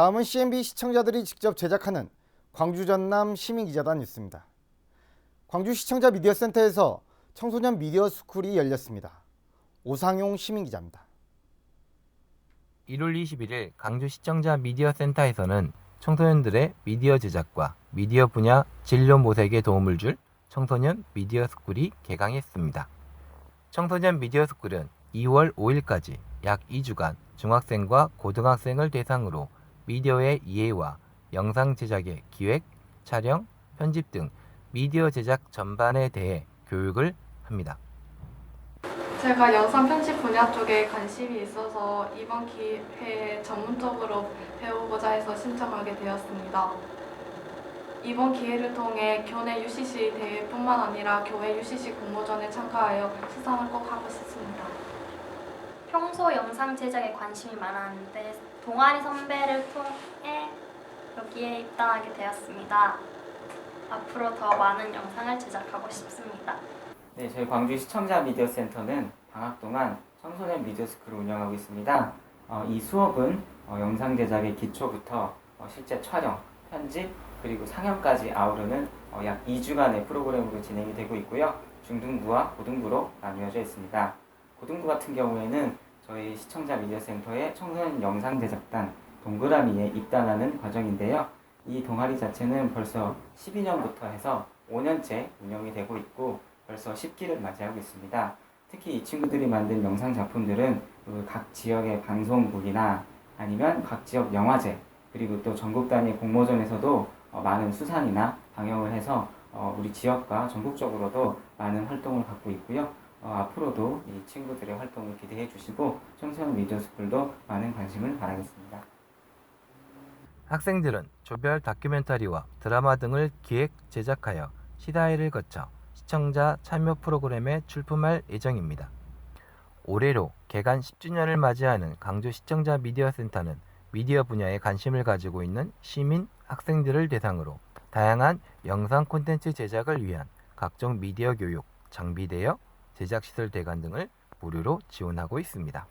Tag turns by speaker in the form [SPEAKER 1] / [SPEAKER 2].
[SPEAKER 1] 다음은 CNB 시청자들이 직접 제작하는 광주 전남 시민 기자단 뉴스입니다. 광주 시청자 미디어 센터에서 청소년 미디어 스쿨이 열렸습니다. 오상용 시민 기자입니다.
[SPEAKER 2] 1월 21일 강주 시청자 미디어 센터에서는 청소년들의 미디어 제작과 미디어 분야 진로 모색에 도움을 줄 청소년 미디어 스쿨이 개강했습니다. 청소년 미디어 스쿨은 2월 5일까지 약 2주간 중학생과 고등학생을 대상으로 미디어의 이해와 영상 제작의 기획, 촬영, 편집 등 미디어 제작 전반에 대해 교육을 합니다.
[SPEAKER 3] 제가 영상 편집 분야 쪽에 관심이 있어서 이번 기회에 전문적으로 배우고자 해서 신청하게 되었습니다. 이번 기회를 통해 교내 UCC 대회뿐만 아니라 교회 UCC 공모전에 참가하여 수상을 꼭 하고 싶습니다.
[SPEAKER 4] 평소 영상 제작에 관심이 많았는데 동아리 선배를 통해 여기에 입단하게 되었습니다. 앞으로 더 많은 영상을 제작하고 싶습니다.
[SPEAKER 5] 네, 저희 광주 시청자 미디어 센터는 방학 동안 청소년 미디어 스쿨을 운영하고 있습니다. 어, 이 수업은 어, 영상 제작의 기초부터 어, 실제 촬영, 편집, 그리고 상영까지 아우르는 어, 약 2주간의 프로그램으로 진행이 되고 있고요. 중등부와 고등부로 나뉘어져 있습니다. 고등부 같은 경우에는 저희 시청자 미디어 센터의 청소년 영상 제작단 동그라미에 입단하는 과정인데요. 이 동아리 자체는 벌써 12년부터 해서 5년째 운영이 되고 있고 벌써 10기를 맞이하고 있습니다. 특히 이 친구들이 만든 영상 작품들은 그각 지역의 방송국이나 아니면 각 지역 영화제 그리고 또 전국 단위 공모전에서도 어, 많은 수상이나 방영을 해서 어, 우리 지역과 전국적으로도 많은 활동을 갖고 있고요. 어, 앞으로도 이 친구들의 활동을 기대해 주시고 청소년 미디어 스쿨도 많은 관심을 바라겠습니다.
[SPEAKER 2] 학생들은 조별 다큐멘터리와 드라마 등을 기획 제작하여 시사회를 거쳐 시청자 참여 프로그램에 출품할 예정입니다. 올해로 개관 10주년을 맞이하는 강주 시청자 미디어 센터는 미디어 분야에 관심을 가지고 있는 시민, 학생들을 대상으로 다양한 영상 콘텐츠 제작을 위한 각종 미디어 교육, 장비 대여, 제작 시설 대관 등을 무료로 지원하고 있습니다.